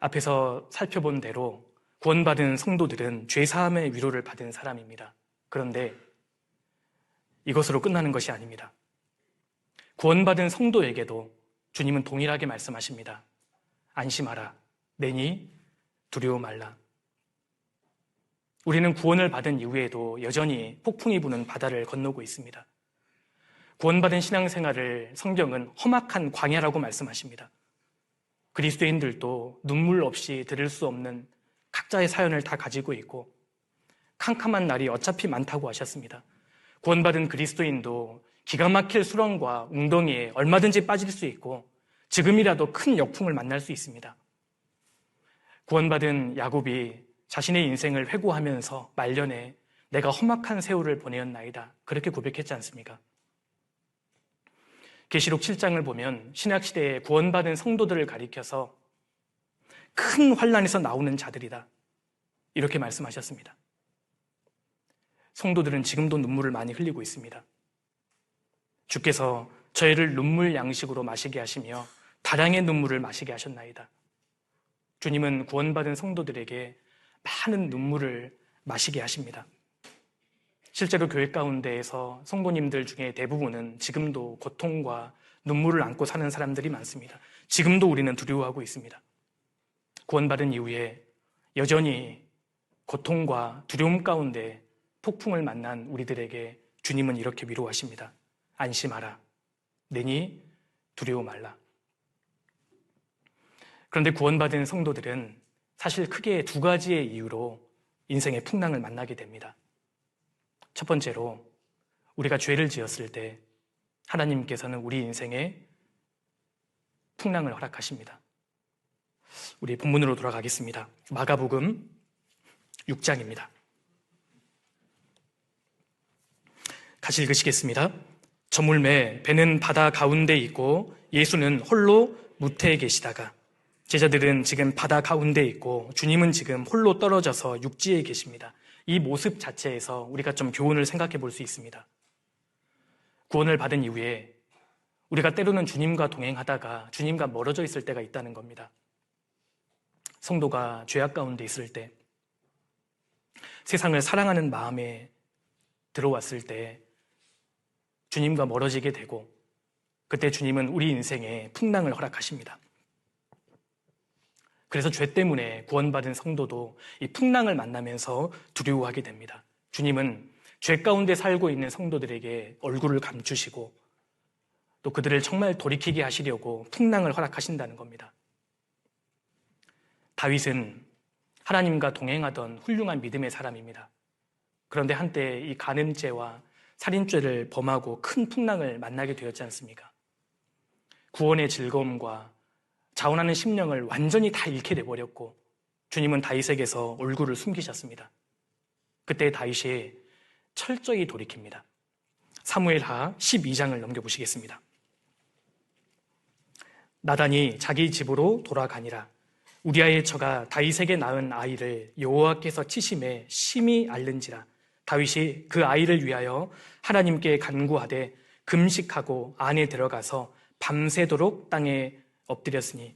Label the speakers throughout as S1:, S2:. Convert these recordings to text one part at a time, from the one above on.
S1: 앞에서 살펴본 대로 구원받은 성도들은 죄사함의 위로를 받은 사람입니다. 그런데 이것으로 끝나는 것이 아닙니다. 구원받은 성도에게도 주님은 동일하게 말씀하십니다. 안심하라. 내니 두려워 말라. 우리는 구원을 받은 이후에도 여전히 폭풍이 부는 바다를 건너고 있습니다. 구원받은 신앙생활을 성경은 험악한 광야라고 말씀하십니다. 그리스도인들도 눈물 없이 들을 수 없는 각자의 사연을 다 가지고 있고 캄캄한 날이 어차피 많다고 하셨습니다. 구원받은 그리스도인도 기가 막힐 수렁과 웅덩이에 얼마든지 빠질 수 있고 지금이라도 큰 역풍을 만날 수 있습니다. 구원받은 야곱이 자신의 인생을 회고하면서 말년에 내가 험악한 세월을 보내었나이다. 그렇게 고백했지 않습니까? 계시록 7장을 보면 신약 시대에 구원받은 성도들을 가리켜서 큰 환란에서 나오는 자들이다. 이렇게 말씀하셨습니다. 성도들은 지금도 눈물을 많이 흘리고 있습니다. 주께서 저희를 눈물 양식으로 마시게 하시며 다량의 눈물을 마시게 하셨나이다. 주님은 구원받은 성도들에게 많은 눈물을 마시게 하십니다. 실제로 교회 가운데에서 성도님들 중에 대부분은 지금도 고통과 눈물을 안고 사는 사람들이 많습니다. 지금도 우리는 두려워하고 있습니다. 구원받은 이후에 여전히 고통과 두려움 가운데 폭풍을 만난 우리들에게 주님은 이렇게 위로하십니다. 안심하라. 내니 두려워 말라. 그런데 구원받은 성도들은 사실 크게 두 가지의 이유로 인생의 풍랑을 만나게 됩니다. 첫 번째로 우리가 죄를 지었을 때 하나님께서는 우리 인생에 풍랑을 허락하십니다. 우리 본문으로 돌아가겠습니다. 마가복음 6장입니다. 같이 읽으시겠습니다. 저물매 배는 바다 가운데 있고 예수는 홀로 무태에 계시다가 제자들은 지금 바다 가운데 있고 주님은 지금 홀로 떨어져서 육지에 계십니다. 이 모습 자체에서 우리가 좀 교훈을 생각해 볼 수 있습니다. 구원을 받은 이후에 우리가 때로는 주님과 동행하다가 주님과 멀어져 있을 때가 있다는 겁니다. 성도가 죄악 가운데 있을 때, 세상을 사랑하는 마음에 들어왔을 때, 주님과 멀어지게 되고, 그때 주님은 우리 인생에 풍랑을 허락하십니다. 그래서 죄 때문에 구원받은 성도도 이 풍랑을 만나면서 두려워하게 됩니다. 주님은 죄 가운데 살고 있는 성도들에게 얼굴을 감추시고 또 그들을 정말 돌이키게 하시려고 풍랑을 허락하신다는 겁니다. 다윗은 하나님과 동행하던 훌륭한 믿음의 사람입니다. 그런데 한때 이 간음죄와 살인죄를 범하고 큰 풍랑을 만나게 되었지 않습니까? 구원의 즐거움과 자원하는 심령을 완전히 다 잃게 돼버렸고 주님은 다윗에게서 얼굴을 숨기셨습니다. 그때 다윗이 철저히 돌이킵니다. 사무엘하 12장을 넘겨보시겠습니다. 나단이 자기 집으로 돌아가니라. 우리아의 처가 다윗에게 낳은 아이를 여호와께서 치심에 심히 앓는지라. 다윗이 그 아이를 위하여 하나님께 간구하되 금식하고 안에 들어가서 밤새도록 땅에 엎드렸으니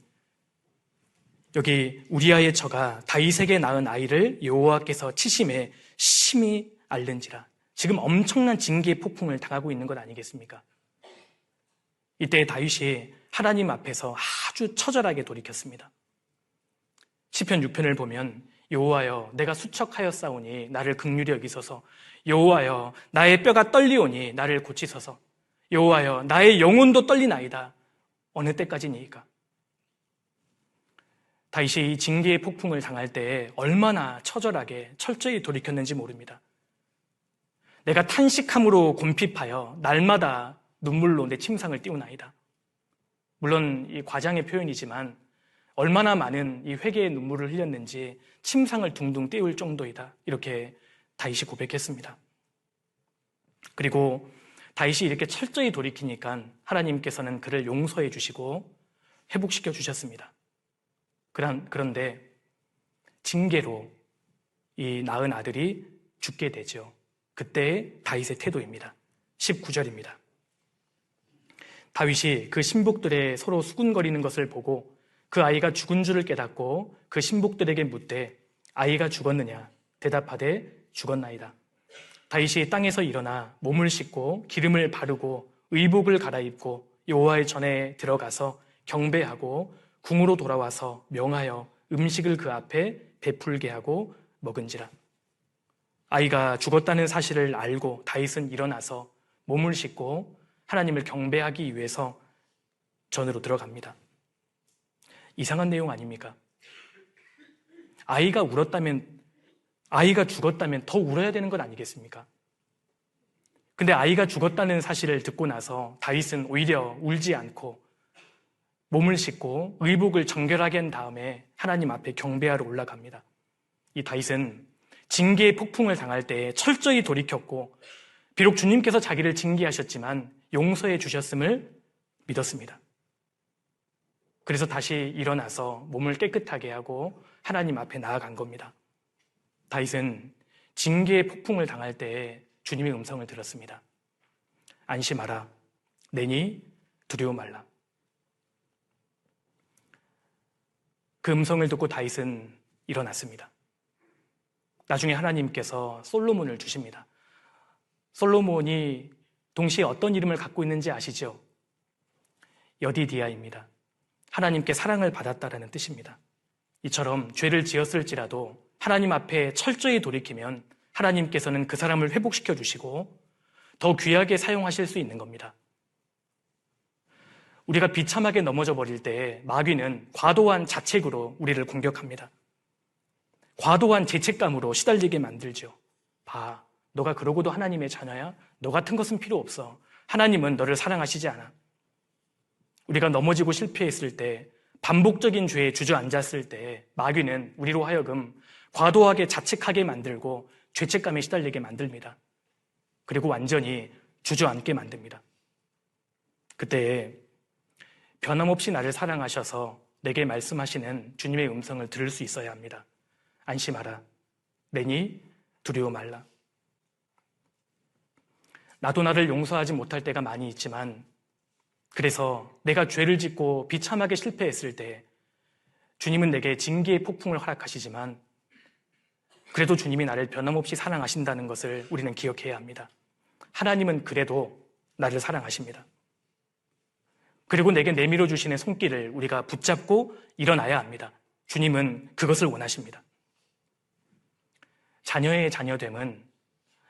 S1: 여기 우리아의 처가 다윗에게 낳은 아이를 여호와께서 치심에 심히 앓는지라. 지금 엄청난 징계의 폭풍을 당하고 있는 것 아니겠습니까? 이때 다윗이 하나님 앞에서 아주 처절하게 돌이켰습니다. 시편 6편을 보면 여호와여 내가 수척하여 싸우니 나를 극률히 여기소서 여호와여 나의 뼈가 떨리오니 나를 고치소서 여호와여 나의 영혼도 떨리나이다 어느 때까지니까 다윗이 이 징계의 폭풍을 당할 때 얼마나 처절하게 철저히 돌이켰는지 모릅니다. 내가 탄식함으로 곰핍하여 날마다 눈물로 내 침상을 띄우나이다. 물론 이 과장의 표현이지만 얼마나 많은 이 회개의 눈물을 흘렸는지 침상을 둥둥 띄울 정도이다. 이렇게 다윗이 고백했습니다. 그리고 다윗이 이렇게 철저히 돌이키니까 하나님께서는 그를 용서해 주시고 회복시켜 주셨습니다. 그런데 징계로 이 낳은 아들이 죽게 되죠. 그때의 다윗의 태도입니다. 19절입니다. 다윗이 그 신복들의 서로 수군거리는 것을 보고 그 아이가 죽은 줄을 깨닫고 그 신복들에게 묻되 아이가 죽었느냐 대답하되 죽었나이다. 다윗이 땅에서 일어나 몸을 씻고 기름을 바르고 의복을 갈아입고 여호와의 전에 들어가서 경배하고 궁으로 돌아와서 명하여 음식을 그 앞에 베풀게 하고 먹은지라. 아이가 죽었다는 사실을 알고 다윗은 일어나서 몸을 씻고 하나님을 경배하기 위해서 전으로 들어갑니다. 이상한 내용 아닙니까? 아이가 울었다면, 아이가 죽었다면 더 울어야 되는 것 아니겠습니까? 근데 아이가 죽었다는 사실을 듣고 나서 다윗은 오히려 울지 않고 몸을 씻고 의복을 정결하게 한 다음에 하나님 앞에 경배하러 올라갑니다. 이 다윗은 징계의 폭풍을 당할 때 철저히 돌이켰고 비록 주님께서 자기를 징계하셨지만 용서해 주셨음을 믿었습니다. 그래서 다시 일어나서 몸을 깨끗하게 하고 하나님 앞에 나아간 겁니다. 다윗은 징계의 폭풍을 당할 때 주님의 음성을 들었습니다. 안심하라. 내니 두려워 말라. 그 음성을 듣고 다윗은 일어났습니다. 나중에 하나님께서 솔로몬을 주십니다. 솔로몬이 동시에 어떤 이름을 갖고 있는지 아시죠? 여디디아입니다. 하나님께 사랑을 받았다라는 뜻입니다. 이처럼 죄를 지었을지라도 하나님 앞에 철저히 돌이키면 하나님께서는 그 사람을 회복시켜 주시고 더 귀하게 사용하실 수 있는 겁니다. 우리가 비참하게 넘어져 버릴 때 마귀는 과도한 자책으로 우리를 공격합니다. 과도한 죄책감으로 시달리게 만들죠. 봐. 너가 그러고도 하나님의 자녀야? 너 같은 것은 필요 없어. 하나님은 너를 사랑하시지 않아. 우리가 넘어지고 실패했을 때, 반복적인 죄에 주저앉았을 때, 마귀는 우리로 하여금 과도하게 자책하게 만들고 죄책감에 시달리게 만듭니다. 그리고 완전히 주저앉게 만듭니다. 그때 변함없이 나를 사랑하셔서 내게 말씀하시는 주님의 음성을 들을 수 있어야 합니다. 안심하라. 내니 두려워 말라. 나도 나를 용서하지 못할 때가 많이 있지만 그래서 내가 죄를 짓고 비참하게 실패했을 때 주님은 내게 징계의 폭풍을 허락하시지만 그래도 주님이 나를 변함없이 사랑하신다는 것을 우리는 기억해야 합니다. 하나님은 그래도 나를 사랑하십니다. 그리고 내게 내밀어 주시는 손길을 우리가 붙잡고 일어나야 합니다. 주님은 그것을 원하십니다. 자녀의 자녀됨은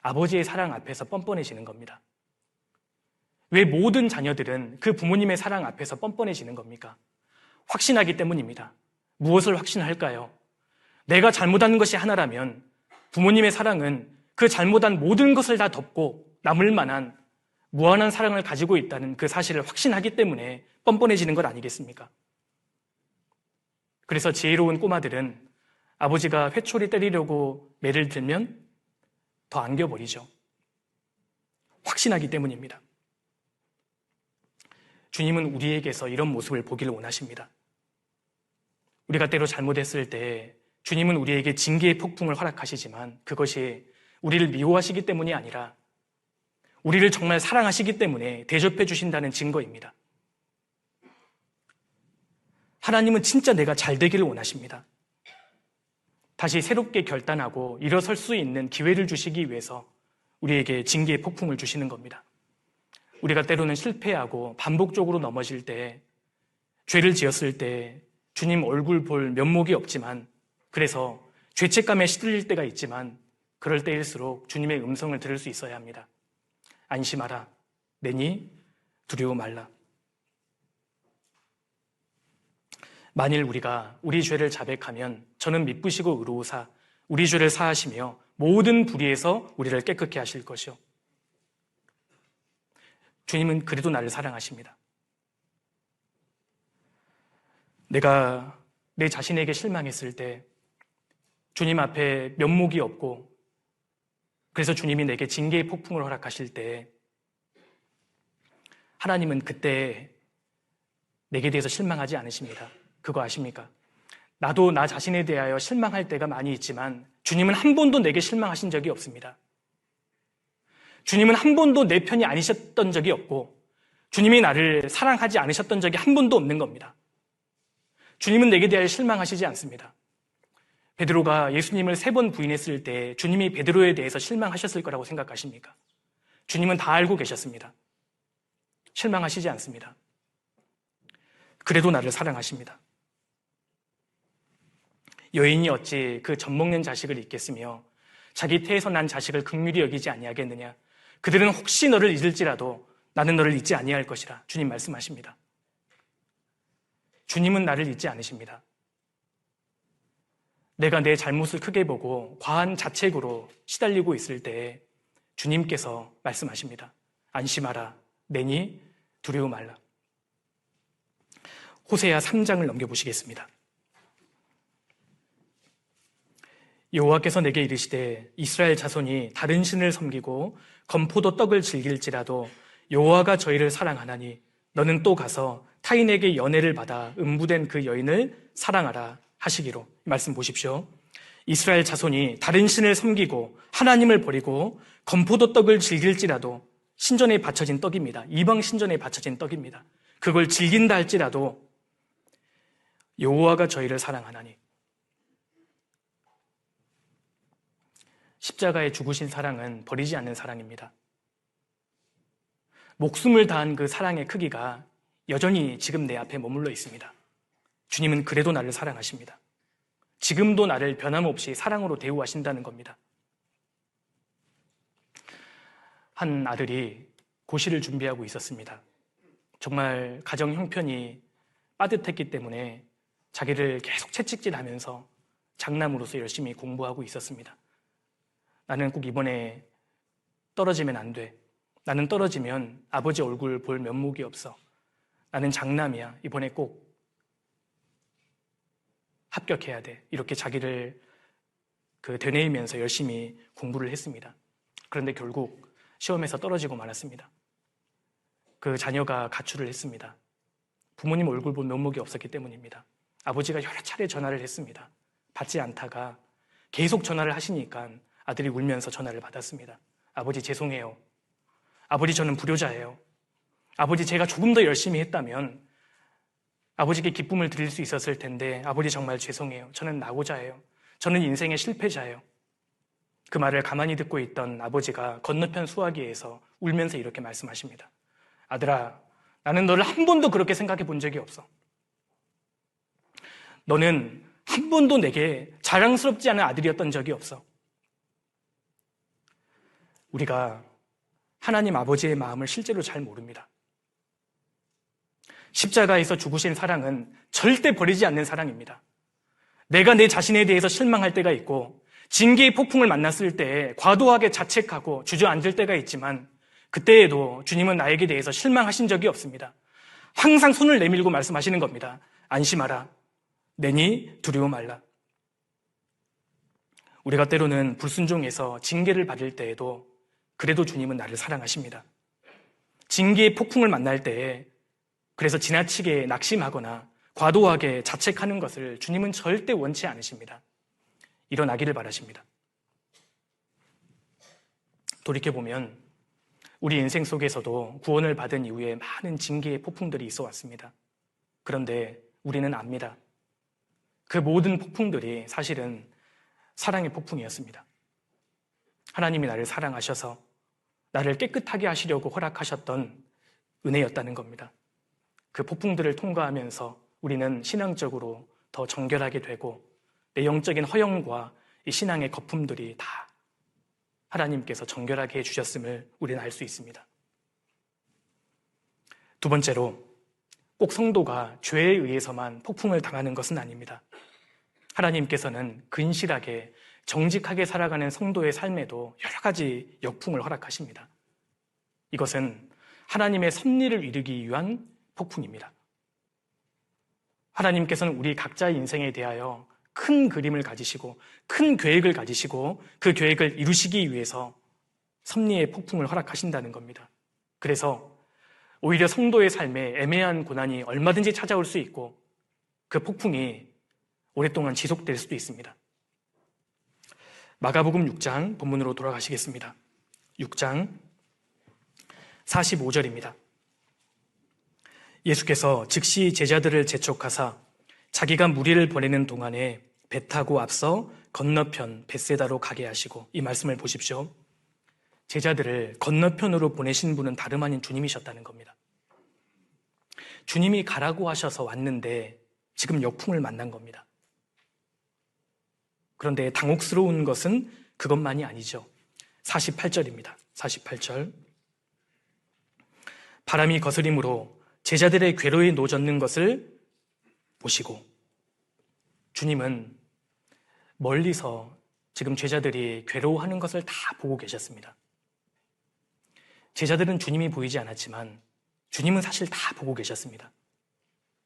S1: 아버지의 사랑 앞에서 뻔뻔해지는 겁니다. 왜 모든 자녀들은 그 부모님의 사랑 앞에서 뻔뻔해지는 겁니까? 확신하기 때문입니다. 무엇을 확신할까요? 내가 잘못한 것이 하나라면 부모님의 사랑은 그 잘못한 모든 것을 다 덮고 남을 만한 무한한 사랑을 가지고 있다는 그 사실을 확신하기 때문에 뻔뻔해지는 것 아니겠습니까? 그래서 지혜로운 꼬마들은 아버지가 회초리 때리려고 매를 들면 더 안겨버리죠. 확신하기 때문입니다. 주님은 우리에게서 이런 모습을 보기를 원하십니다. 우리가 때로 잘못했을 때 주님은 우리에게 징계의 폭풍을 허락하시지만 그것이 우리를 미워하시기 때문이 아니라 우리를 정말 사랑하시기 때문에 대접해 주신다는 증거입니다. 하나님은 진짜 내가 잘 되기를 원하십니다. 다시 새롭게 결단하고 일어설 수 있는 기회를 주시기 위해서 우리에게 징계의 폭풍을 주시는 겁니다. 우리가 때로는 실패하고 반복적으로 넘어질 때, 죄를 지었을 때 주님 얼굴 볼 면목이 없지만 그래서 죄책감에 시들릴 때가 있지만 그럴 때일수록 주님의 음성을 들을 수 있어야 합니다. 안심하라. 내니 두려워 말라. 만일 우리가 우리 죄를 자백하면 저는 미쁘시고 의로우사 우리 죄를 사하시며 모든 불의에서 우리를 깨끗게 하실 것이요. 주님은 그래도 나를 사랑하십니다. 내가 내 자신에게 실망했을 때 주님 앞에 면목이 없고 그래서 주님이 내게 징계의 폭풍을 허락하실 때 하나님은 그때 내게 대해서 실망하지 않으십니다. 그거 아십니까? 나도 나 자신에 대하여 실망할 때가 많이 있지만 주님은 한 번도 내게 실망하신 적이 없습니다. 주님은 한 번도 내 편이 아니셨던 적이 없고 주님이 나를 사랑하지 않으셨던 적이 한 번도 없는 겁니다. 주님은 내게 대하여 실망하시지 않습니다. 베드로가 예수님을 세 번 부인했을 때 주님이 베드로에 대해서 실망하셨을 거라고 생각하십니까? 주님은 다 알고 계셨습니다. 실망하시지 않습니다. 그래도 나를 사랑하십니다. 여인이 어찌 그 젖먹는 자식을 잊겠으며 자기 태에서 난 자식을 극률히 여기지 아니하겠느냐? 그들은 혹시 너를 잊을지라도 나는 너를 잊지 아니할 것이라 주님 말씀하십니다. 주님은 나를 잊지 않으십니다. 내가 내 잘못을 크게 보고 과한 자책으로 시달리고 있을 때 주님께서 말씀하십니다. 안심하라. 내니 두려워 말라. 호세야 3장을 넘겨보시겠습니다. 여호와께서 내게 이르시되 이스라엘 자손이 다른 신을 섬기고 건포도 떡을 즐길지라도 여호와가 저희를 사랑하나니 너는 또 가서 타인에게 연애를 받아 음부된 그 여인을 사랑하라 하시기로 말씀 보십시오. 이스라엘 자손이 다른 신을 섬기고 하나님을 버리고 건포도 떡을 즐길지라도 신전에 바쳐진 떡입니다. 이방 신전에 바쳐진 떡입니다. 그걸 즐긴다 할지라도 여호와가 저희를 사랑하나니 십자가에 죽으신 사랑은 버리지 않는 사랑입니다. 목숨을 다한 그 사랑의 크기가 여전히 지금 내 앞에 머물러 있습니다. 주님은 그래도 나를 사랑하십니다. 지금도 나를 변함없이 사랑으로 대우하신다는 겁니다. 한 아들이 고시를 준비하고 있었습니다. 정말 가정 형편이 빠듯했기 때문에 자기를 계속 채찍질 하면서 장남으로서 열심히 공부하고 있었습니다. 나는 꼭 이번에 떨어지면 안 돼. 나는 떨어지면 아버지 얼굴 볼 면목이 없어. 나는 장남이야. 이번에 꼭 합격해야 돼. 이렇게 자기를 그 되뇌이면서 열심히 공부를 했습니다. 그런데 결국 시험에서 떨어지고 말았습니다. 그 자녀가 가출을 했습니다. 부모님 얼굴 본 면목이 없었기 때문입니다. 아버지가 여러 차례 전화를 했습니다. 받지 않다가 계속 전화를 하시니까 아들이 울면서 전화를 받았습니다. 아버지 죄송해요. 아버지 저는 불효자예요. 아버지 제가 조금 더 열심히 했다면 아버지께 기쁨을 드릴 수 있었을 텐데 아버지 정말 죄송해요. 저는 낙오자예요. 저는 인생의 실패자예요. 그 말을 가만히 듣고 있던 아버지가 건너편 수화기에서 울면서 이렇게 말씀하십니다. 아들아, 나는 너를 한 번도 그렇게 생각해 본 적이 없어. 너는 한 번도 내게 자랑스럽지 않은 아들이었던 적이 없어. 우리가 하나님 아버지의 마음을 실제로 잘 모릅니다. 십자가에서 죽으신 사랑은 절대 버리지 않는 사랑입니다. 내가 내 자신에 대해서 실망할 때가 있고 징계의 폭풍을 만났을 때 과도하게 자책하고 주저앉을 때가 있지만 그때에도 주님은 나에게 대해서 실망하신 적이 없습니다. 항상 손을 내밀고 말씀하시는 겁니다. 안심하라. 내니 두려워 말라. 우리가 때로는 불순종해서 징계를 받을 때에도 그래도 주님은 나를 사랑하십니다. 징계의 폭풍을 만날 때에 그래서 지나치게 낙심하거나 과도하게 자책하는 것을 주님은 절대 원치 않으십니다. 일어나기를 바라십니다. 돌이켜보면 우리 인생 속에서도 구원을 받은 이후에 많은 징계의 폭풍들이 있어 왔습니다. 그런데 우리는 압니다. 그 모든 폭풍들이 사실은 사랑의 폭풍이었습니다. 하나님이 나를 사랑하셔서 나를 깨끗하게 하시려고 허락하셨던 은혜였다는 겁니다. 그 폭풍들을 통과하면서 우리는 신앙적으로 더 정결하게 되고 내 영적인 허영과 이 신앙의 거품들이 다 하나님께서 정결하게 해주셨음을 우리는 알 수 있습니다. 두 번째로 꼭 성도가 죄에 의해서만 폭풍을 당하는 것은 아닙니다. 하나님께서는 근실하게 정직하게 살아가는 성도의 삶에도 여러 가지 역풍을 허락하십니다. 이것은 하나님의 섭리를 이루기 위한 폭풍입니다. 하나님께서는 우리 각자의 인생에 대하여 큰 그림을 가지시고 큰 계획을 가지시고 그 계획을 이루시기 위해서 섭리의 폭풍을 허락하신다는 겁니다. 그래서 오히려 성도의 삶에 애매한 고난이 얼마든지 찾아올 수 있고 그 폭풍이 오랫동안 지속될 수도 있습니다. 마가복음 6장 본문으로 돌아가시겠습니다. 6장 45절입니다. 예수께서 즉시 제자들을 재촉하사 자기가 무리를 보내는 동안에 배 타고 앞서 건너편 벳세다로 가게 하시고 이 말씀을 보십시오. 제자들을 건너편으로 보내신 분은 다름 아닌 주님이셨다는 겁니다. 주님이 가라고 하셔서 왔는데 지금 역풍을 만난 겁니다. 그런데 당혹스러운 것은 그것만이 아니죠. 48절입니다. 48절. 바람이 거스림으로 제자들의 괴로에 노젓는 것을 보시고 주님은 멀리서 지금 제자들이 괴로워하는 것을 다 보고 계셨습니다. 제자들은 주님이 보이지 않았지만 주님은 사실 다 보고 계셨습니다.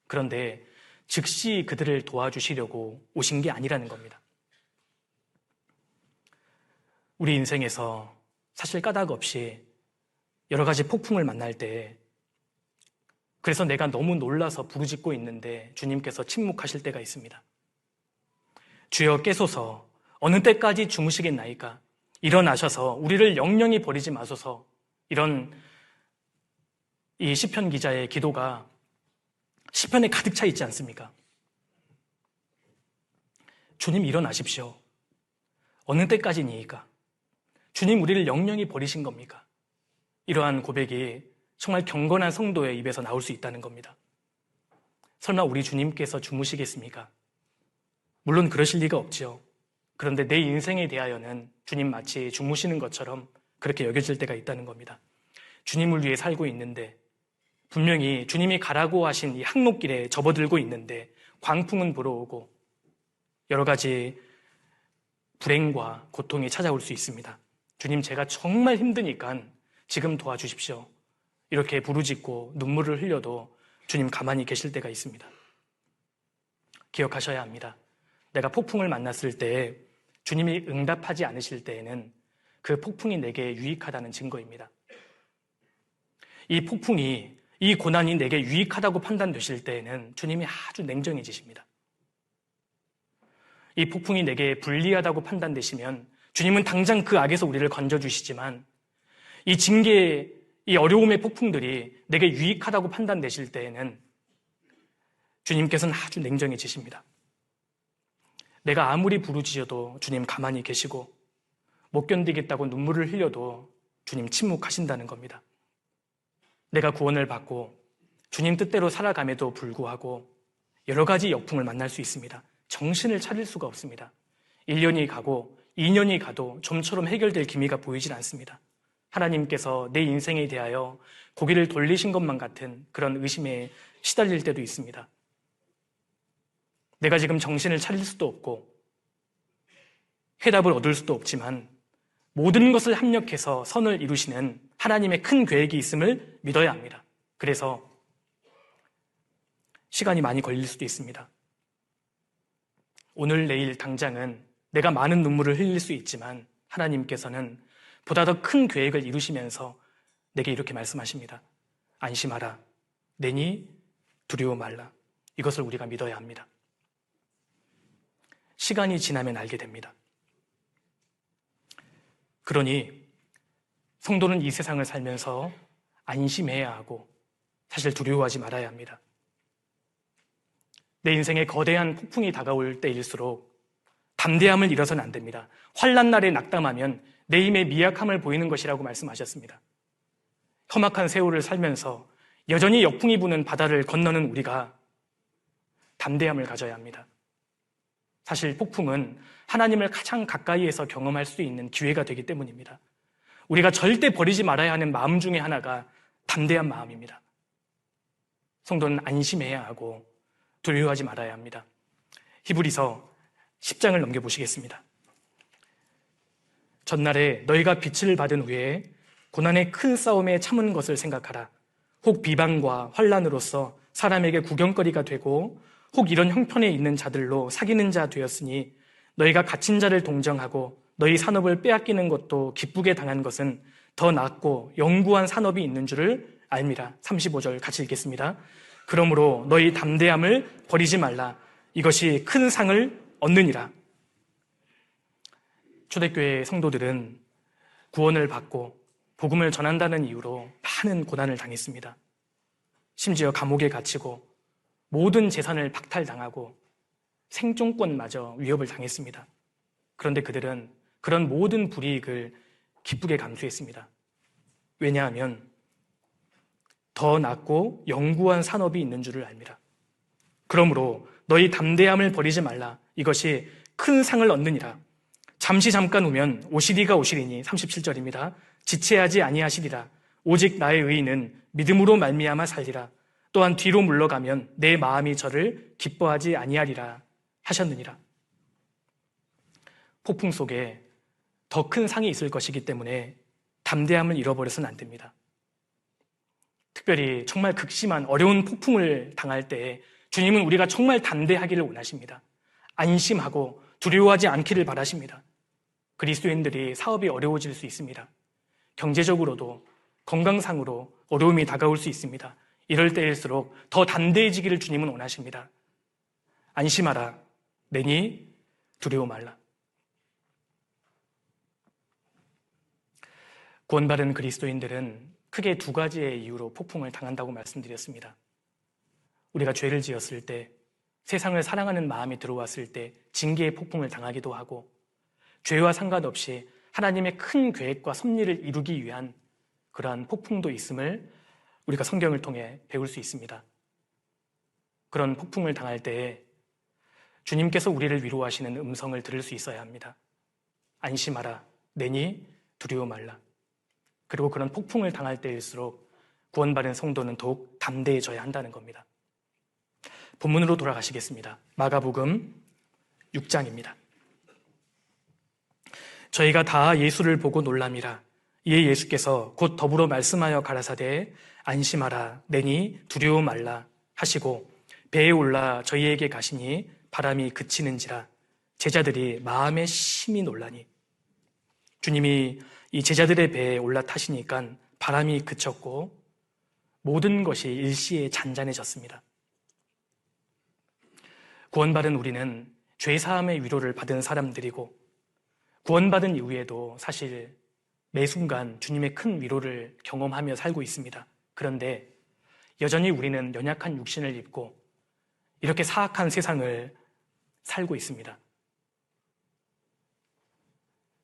S1: 그런데 즉시 그들을 도와주시려고 오신 게 아니라는 겁니다. 우리 인생에서 사실 까닭 없이 여러 가지 폭풍을 만날 때 그래서 내가 너무 놀라서 부르짖고 있는데 주님께서 침묵하실 때가 있습니다. 주여 깨소서 어느 때까지 주무시겠나이까 일어나셔서 우리를 영영히 버리지 마소서 이런 이 시편 기자의 기도가 시편에 가득 차 있지 않습니까? 주님 일어나십시오. 어느 때까지니까? 주님 우리를 영영히 버리신 겁니까? 이러한 고백이 정말 경건한 성도의 입에서 나올 수 있다는 겁니다. 설마 우리 주님께서 주무시겠습니까? 물론 그러실 리가 없지요. 그런데 내 인생에 대하여는 주님 마치 주무시는 것처럼 그렇게 여겨질 때가 있다는 겁니다. 주님을 위해 살고 있는데 분명히 주님이 가라고 하신 이 항목길에 접어들고 있는데 광풍은 불어오고 여러 가지 불행과 고통이 찾아올 수 있습니다. 주님 제가 정말 힘드니까 지금 도와주십시오. 이렇게 부르짖고 눈물을 흘려도 주님 가만히 계실 때가 있습니다. 기억하셔야 합니다. 내가 폭풍을 만났을 때 주님이 응답하지 않으실 때에는 그 폭풍이 내게 유익하다는 증거입니다. 이 폭풍이 이 고난이 내게 유익하다고 판단되실 때에는 주님이 아주 냉정해지십니다. 이 폭풍이 내게 불리하다고 판단되시면 주님은 당장 그 악에서 우리를 건져주시지만 이 징계, 이 어려움의 폭풍들이 내게 유익하다고 판단되실 때에는 주님께서는 아주 냉정해지십니다. 내가 아무리 부르짖어도 주님 가만히 계시고 못 견디겠다고 눈물을 흘려도 주님 침묵하신다는 겁니다. 내가 구원을 받고 주님 뜻대로 살아감에도 불구하고 여러 가지 역풍을 만날 수 있습니다. 정신을 차릴 수가 없습니다. 1년이 가고 2년이 가도 좀처럼 해결될 기미가 보이질 않습니다. 하나님께서 내 인생에 대하여 고개를 돌리신 것만 같은 그런 의심에 시달릴 때도 있습니다. 내가 지금 정신을 차릴 수도 없고 해답을 얻을 수도 없지만 모든 것을 합력해서 선을 이루시는 하나님의 큰 계획이 있음을 믿어야 합니다. 그래서 시간이 많이 걸릴 수도 있습니다. 오늘, 내일, 당장은 내가 많은 눈물을 흘릴 수 있지만 하나님께서는 보다 더 큰 계획을 이루시면서 내게 이렇게 말씀하십니다. 안심하라. 내니 두려워 말라. 이것을 우리가 믿어야 합니다. 시간이 지나면 알게 됩니다. 그러니 성도는 이 세상을 살면서 안심해야 하고 사실 두려워하지 말아야 합니다. 내 인생에 거대한 폭풍이 다가올 때일수록 담대함을 잃어서는 안 됩니다. 환란 날에 낙담하면 내 힘의 미약함을 보이는 것이라고 말씀하셨습니다. 험악한 세월을 살면서 여전히 역풍이 부는 바다를 건너는 우리가 담대함을 가져야 합니다. 사실 폭풍은 하나님을 가장 가까이에서 경험할 수 있는 기회가 되기 때문입니다. 우리가 절대 버리지 말아야 하는 마음 중에 하나가 담대한 마음입니다. 성도는 안심해야 하고 두려워하지 말아야 합니다. 히브리서 10장을 넘겨보시겠습니다. 전날에 너희가 빛을 받은 후에 고난의 큰 싸움에 참은 것을 생각하라. 혹 비방과 환란으로서 사람에게 구경거리가 되고 혹 이런 형편에 있는 자들로 사귀는 자 되었으니 너희가 갇힌 자를 동정하고 너희 산업을 빼앗기는 것도 기쁘게 당한 것은 더 낫고 영구한 산업이 있는 줄을 알미라. 35절 같이 읽겠습니다. 그러므로 너희 담대함을 버리지 말라. 이것이 큰 상을 얻느니라. 초대교회 성도들은 구원을 받고 복음을 전한다는 이유로 많은 고난을 당했습니다. 심지어 감옥에 갇히고 모든 재산을 박탈당하고 생존권마저 위협을 당했습니다. 그런데 그들은 그런 모든 불이익을 기쁘게 감수했습니다. 왜냐하면 더 낫고 영구한 산업이 있는 줄을 압니다. 그러므로 너희 담대함을 버리지 말라. 이것이 큰 상을 얻느니라. 잠시 잠깐 오면 오시리가 오시리니 37절입니다. 지체하지 아니하시리라. 오직 나의 의인은 믿음으로 말미암아 살리라. 또한 뒤로 물러가면 내 마음이 저를 기뻐하지 아니하리라 하셨느니라. 폭풍 속에 더 큰 상이 있을 것이기 때문에 담대함을 잃어버려서는 안 됩니다. 특별히 정말 극심한 어려운 폭풍을 당할 때 주님은 우리가 정말 담대하기를 원하십니다. 안심하고 두려워하지 않기를 바라십니다. 그리스도인들이 사업이 어려워질 수 있습니다. 경제적으로도 건강상으로 어려움이 다가올 수 있습니다. 이럴 때일수록 더 담대해지기를 주님은 원하십니다. 안심하라. 내니 두려워 말라. 구원받은 그리스도인들은 크게 두 가지의 이유로 폭풍을 당한다고 말씀드렸습니다. 우리가 죄를 지었을 때, 세상을 사랑하는 마음이 들어왔을 때 징계의 폭풍을 당하기도 하고, 죄와 상관없이 하나님의 큰 계획과 섭리를 이루기 위한 그러한 폭풍도 있음을 우리가 성경을 통해 배울 수 있습니다. 그런 폭풍을 당할 때에 주님께서 우리를 위로하시는 음성을 들을 수 있어야 합니다. 안심하라. 내니 두려워 말라. 그리고 그런 폭풍을 당할 때일수록 구원받은 성도는 더욱 담대해져야 한다는 겁니다. 본문으로 돌아가시겠습니다. 마가복음 6장입니다. 저희가 다 예수를 보고 놀람이라. 이에 예수께서 곧 더불어 말씀하여 가라사대 안심하라 내니 두려워 말라 하시고 배에 올라 저희에게 가시니 바람이 그치는지라. 제자들이 마음에 심히 놀라니. 주님이 이 제자들의 배에 올라타시니까 바람이 그쳤고 모든 것이 일시에 잔잔해졌습니다. 구원받은 우리는 죄사함의 위로를 받은 사람들이고 구원받은 이후에도 사실 매 순간 주님의 큰 위로를 경험하며 살고 있습니다. 그런데 여전히 우리는 연약한 육신을 입고 이렇게 사악한 세상을 살고 있습니다.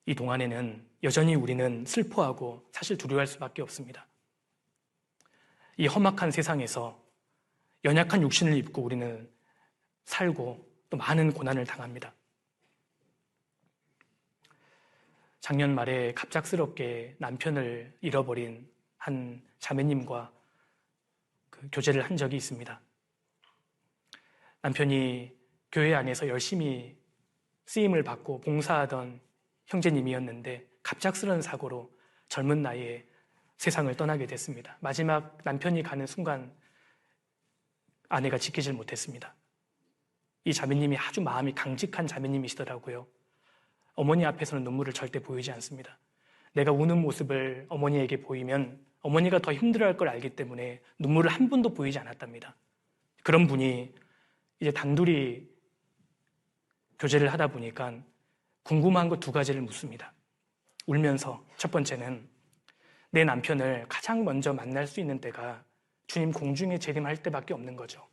S1: 이 동안에는 여전히 우리는 슬퍼하고 사실 두려워할 수밖에 없습니다. 이 험악한 세상에서 연약한 육신을 입고 우리는 살고 또 많은 고난을 당합니다. 작년 말에 갑작스럽게 남편을 잃어버린 한 자매님과 그 교제를 한 적이 있습니다. 남편이 교회 안에서 열심히 쓰임을 받고 봉사하던 형제님이었는데 갑작스러운 사고로 젊은 나이에 세상을 떠나게 됐습니다. 마지막 남편이 가는 순간 아내가 지키질 못했습니다. 이 자매님이 아주 마음이 강직한 자매님이시더라고요. 어머니 앞에서는 눈물을 절대 보이지 않습니다. 내가 우는 모습을 어머니에게 보이면 어머니가 더 힘들어할 걸 알기 때문에 눈물을 한 번도 보이지 않았답니다. 그런 분이 이제 단둘이 교제를 하다 보니까 궁금한 것 두 가지를 묻습니다. 울면서 첫 번째는 내 남편을 가장 먼저 만날 수 있는 때가 주님 공중에 재림할 때밖에 없는 거죠.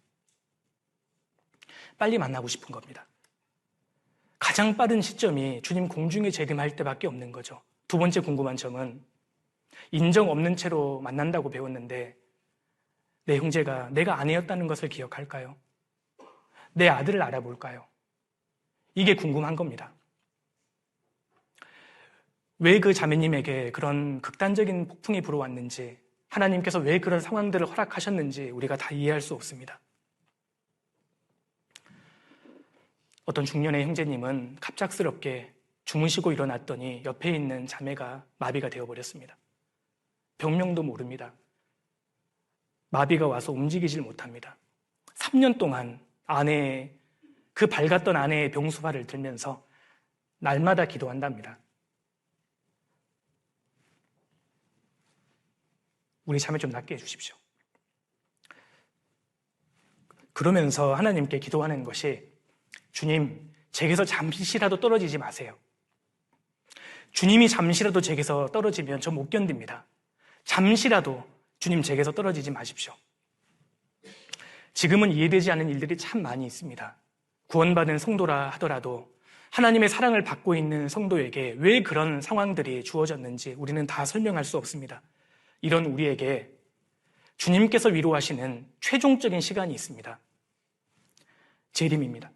S1: 빨리 만나고 싶은 겁니다. 가장 빠른 시점이 주님 공중에 재림할 때밖에 없는 거죠. 두 번째 궁금한 점은 인정 없는 채로 만난다고 배웠는데 내 형제가 내가 아내였다는 것을 기억할까요? 내 아들을 알아볼까요? 이게 궁금한 겁니다. 왜 그 자매님에게 그런 극단적인 폭풍이 불어왔는지, 하나님께서 왜 그런 상황들을 허락하셨는지 우리가 다 이해할 수 없습니다. 어떤 중년의 형제님은 갑작스럽게 주무시고 일어났더니 옆에 있는 자매가 마비가 되어버렸습니다. 병명도 모릅니다. 마비가 와서 움직이질 못합니다. 3년 동안 아내의 그 밝았던 아내의 병수발을 들면서 날마다 기도한답니다. 우리 자매 좀 낫게 해주십시오. 그러면서 하나님께 기도하는 것이 주님, 제게서 잠시라도 떨어지지 마세요. 주님이 잠시라도 제게서 떨어지면 저 못 견딥니다. 잠시라도 주님 제게서 떨어지지 마십시오. 지금은 이해되지 않는 일들이 참 많이 있습니다. 구원받은 성도라 하더라도 하나님의 사랑을 받고 있는 성도에게 왜 그런 상황들이 주어졌는지 우리는 다 설명할 수 없습니다. 이런 우리에게 주님께서 위로하시는 최종적인 시간이 있습니다. 재림입니다.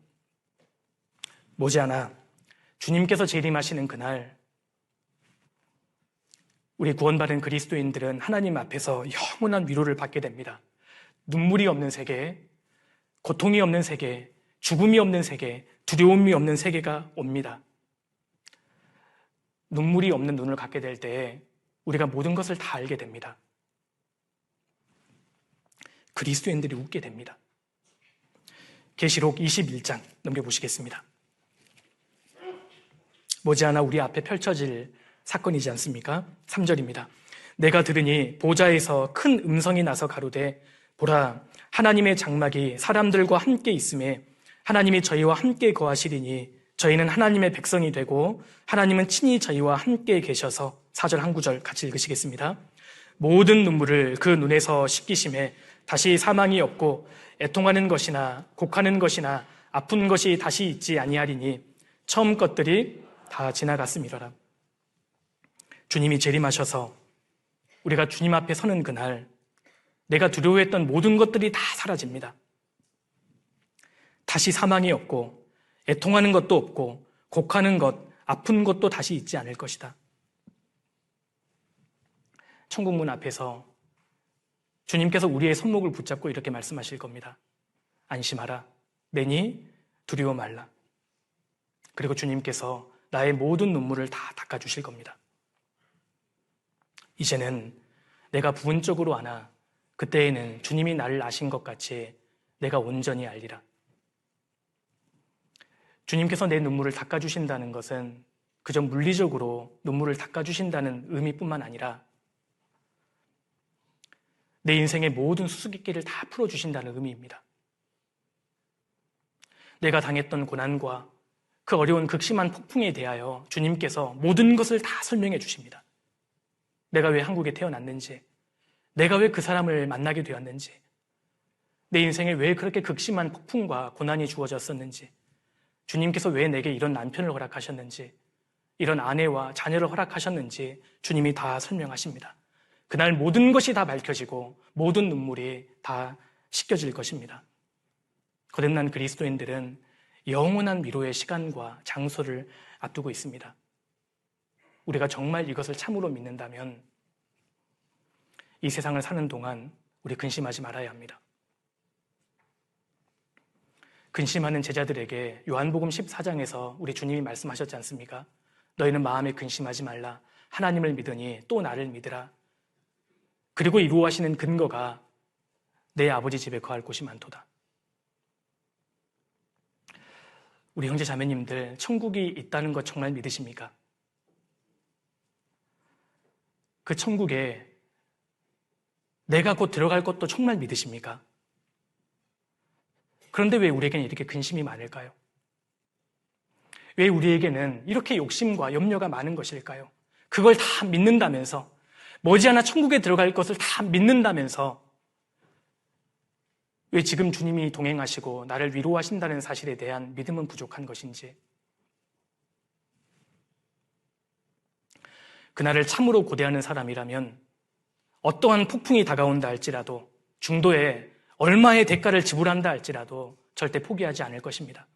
S1: 모지않아 주님께서 재림하시는 그날 우리 구원받은 그리스도인들은 하나님 앞에서 영원한 위로를 받게 됩니다. 눈물이 없는 세계, 고통이 없는 세계, 죽음이 없는 세계, 두려움이 없는 세계가 옵니다. 눈물이 없는 눈을 갖게 될때 우리가 모든 것을 다 알게 됩니다. 그리스도인들이 웃게 됩니다. 계시록 21장 넘겨보시겠습니다. 머지않아 우리 앞에 펼쳐질 사건이지 않습니까? 3절입니다. 내가 들으니 보좌에서 큰 음성이 나서 가로되 보라 하나님의 장막이 사람들과 함께 있음에 하나님이 저희와 함께 거하시리니 저희는 하나님의 백성이 되고 하나님은 친히 저희와 함께 계셔서 4절 한 구절 같이 읽으시겠습니다. 모든 눈물을 그 눈에서 씻기심에 다시 사망이 없고 애통하는 것이나 곡하는 것이나 아픈 것이 다시 있지 아니하리니 처음 것들이 다 지나갔음이로라. 주님이 재림하셔서 우리가 주님 앞에 서는 그날 내가 두려워했던 모든 것들이 다 사라집니다. 다시 사망이 없고 애통하는 것도 없고 곡하는 것, 아픈 것도 다시 있지 않을 것이다. 천국문 앞에서 주님께서 우리의 손목을 붙잡고 이렇게 말씀하실 겁니다. 안심하라. 내니 두려워 말라. 그리고 주님께서 나의 모든 눈물을 다 닦아주실 겁니다. 이제는 내가 부분적으로 아나 그때에는 주님이 나를 아신 것 같이 내가 온전히 알리라. 주님께서 내 눈물을 닦아주신다는 것은 그저 물리적으로 눈물을 닦아주신다는 의미뿐만 아니라 내 인생의 모든 수수께끼를 다 풀어주신다는 의미입니다. 내가 당했던 고난과 그 어려운 극심한 폭풍에 대하여 주님께서 모든 것을 다 설명해 주십니다. 내가 왜 한국에 태어났는지, 내가 왜 그 사람을 만나게 되었는지, 내 인생에 왜 그렇게 극심한 폭풍과 고난이 주어졌었는지, 주님께서 왜 내게 이런 남편을 허락하셨는지, 이런 아내와 자녀를 허락하셨는지 주님이 다 설명하십니다. 그날 모든 것이 다 밝혀지고 모든 눈물이 다 씻겨질 것입니다. 거듭난 그리스도인들은 영원한 위로의 시간과 장소를 앞두고 있습니다. 우리가 정말 이것을 참으로 믿는다면 이 세상을 사는 동안 우리 근심하지 말아야 합니다. 근심하는 제자들에게 요한복음 14장에서 우리 주님이 말씀하셨지 않습니까? 너희는 마음에 근심하지 말라. 하나님을 믿으니 또 나를 믿으라. 그리고 이루어하시는 근거가 내 아버지 집에 거할 곳이 많도다. 우리 형제 자매님들, 천국이 있다는 것 정말 믿으십니까? 그 천국에 내가 곧 들어갈 것도 정말 믿으십니까? 그런데 왜 우리에게는 이렇게 근심이 많을까요? 왜 우리에게는 이렇게 욕심과 염려가 많은 것일까요? 그걸 다 믿는다면서 머지않아 천국에 들어갈 것을 다 믿는다면서 왜 지금 주님이 동행하시고 나를 위로하신다는 사실에 대한 믿음은 부족한 것인지 그날을 참으로 고대하는 사람이라면 어떠한 폭풍이 다가온다 할지라도 중도에 얼마의 대가를 지불한다 할지라도 절대 포기하지 않을 것입니다.